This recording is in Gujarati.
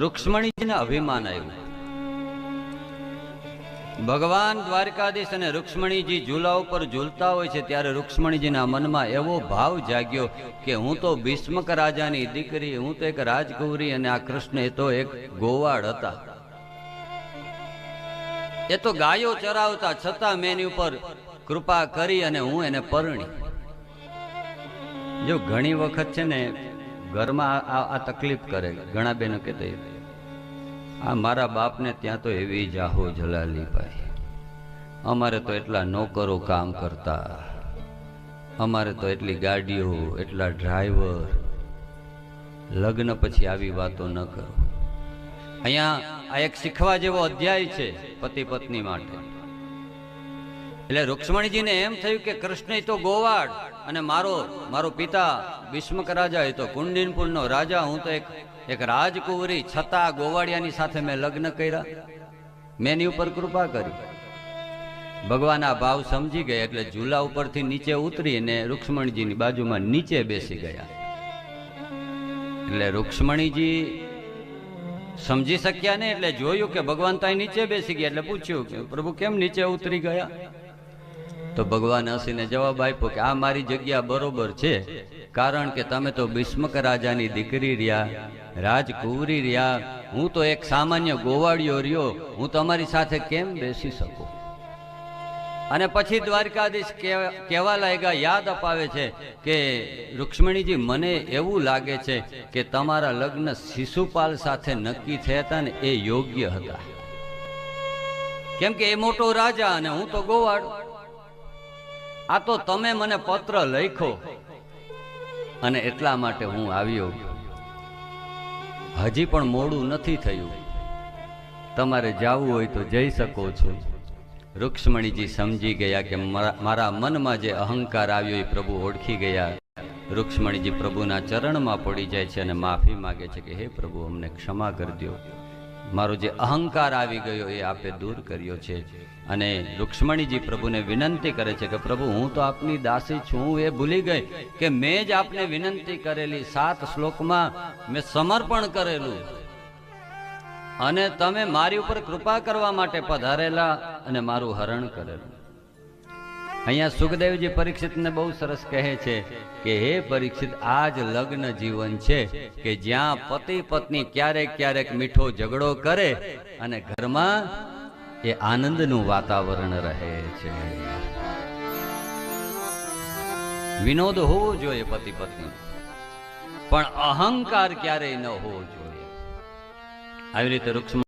રૂક્ષ્મણીજીને અભિમાન આવ્યું. ભગવાન દ્વારકાધીશ અને રૂક્ષ્મણીજી ઝૂલા ઉપર ઝૂલતા હોય છે ત્યારે રૂક્ષ્મણીજીના મનમાં એવો ભાવ જાગ્યો કે હું તો ભીષ્મક રાજાની દીકરી, હું તો એક રાજગૌરી અને આ કૃષ્ણ એ તો એક ગોવાળ હતા. એ તો ગાયો ચરાવતા છતાં મેં એની ઉપર કૃપા કરી અને હું એને પરણી. જો ઘણી વખત છે ને ઘરમાં આ- તકલીફ કરે. ઘણા બેનો કહેતા આ મારા બાપને ત્યાં તો એવી જાહો જલાલી ભાઈ. અમારે તો એટલા નોકરો કામ કરતા. અમારે તો એટલી ગાડીઓ, એટલા ડ્રાઈવર. લગ્ન પછી આવી વાતો ન કરો. અહીંયા આ એક શીખવા જેવો અધ્યાય છે પતિ પત્ની માટે. એટલે રૂક્ષ્મણીજીને એમ થયું કે કૃષ્ણ તો ગોવાડ અને મારો મારો પિતા ભીષ્મક રાજા એ તો કુંડિનપુરનો રાજા, હું તો એક એક રાજકુંવરી છતાં ગોવાડિયાની સાથે મેં લગ્ન કર્યા. મેં એની ઉપર કૃપા કરી. ભગવાન આ ભાવ સમજી ગયા એટલે ઝૂલા ઉપરથી નીચે ઉતરીને રૂક્ષ્મણીજીની બાજુમાં નીચે બેસી ગયા. એટલે રૂક્ષ્મણીજી સમજી શક્યા ને એટલે જોયું કે ભગવાન તો નીચે બેસી ગયા એટલે પૂછ્યું કે પ્રભુ કેમ નીચે ઉતરી ગયા? તો ભગવાન હસીને જવાબ આપ્યો કે આ મારી જગ્યા બરોબર છે, કારણ કે તમે તો ભીષ્મક રાજાની દીકરી રહ્યા રાજકુંવરી રહ્યા, હું તો એક સામાન્ય ગોવાળિયો રહ્યો, હું તમારી સાથે કેમ બેસી શકું? અને પછી દ્વારકાધીશ કહેવા- લાગ્યા, યાદ અપાવે છે કે રૂક્ષ્મણીજી, મને એવું લાગે છે કે તમારા લગ્ન શિશુપાલ સાથે નક્કી થયા હતા ને એ યોગ્ય હતા. કેમ કે એ મોટો રાજા અને હું તો ગોવાળ. આ તો તમે મને પત્ર લખો અને એટલા માટે હું આવ્યો. હજી પણ મોડું નથી થયું. તમારે જાવું હોય તો જઈ શકો છો. રૂક્ષ્મણીજી સમજી ગયા કે મારા મનમાં જે અહંકાર આવ્યો એ પ્રભુ ઓળખી ગયા. રૂક્ષ્મણીજી પ્રભુના ચરણમાં પડી જાય છે અને માફી માગે છે કે, હે પ્રભુ, અમને ક્ષમા કરી દો મારો જે અહંકાર આવી ગયો એ આપે દૂર કર્યો છે. અને રુક્ષ્મણીજી પ્રભુને વિનંતી કરે છે કે, પ્રભુ, હું તો આપની દાસી છું. એ ભૂલી ગઈ કે મેં જ આપને વિનંતી કરેલી સાત શ્લોકમાં મેં સમર્પણ કરેલું. અને તમે મારી ઉપર કૃપા કરવા માટે પધારેલા અને મારું હરણ કરેલું. અહીંયા સુખદેવજી પરીક્ષિતને બહુ સરસ કહે છે કે હે પરીક્ષિત આ જ લગ્ન જીવન છે કે જ્યાં પતિ પત્ની ક્યારેક ક્યારેક મીઠો ઝઘડો કરે અને ઘરમાં એ આનંદનું વાતાવરણ રહે છે. વિનોદ હોવો જોઈએ પતિ પત્ની પણ અહંકાર ક્યારેય ન હોવો જોઈએ. આવી રીતે રૂક્ષ્મ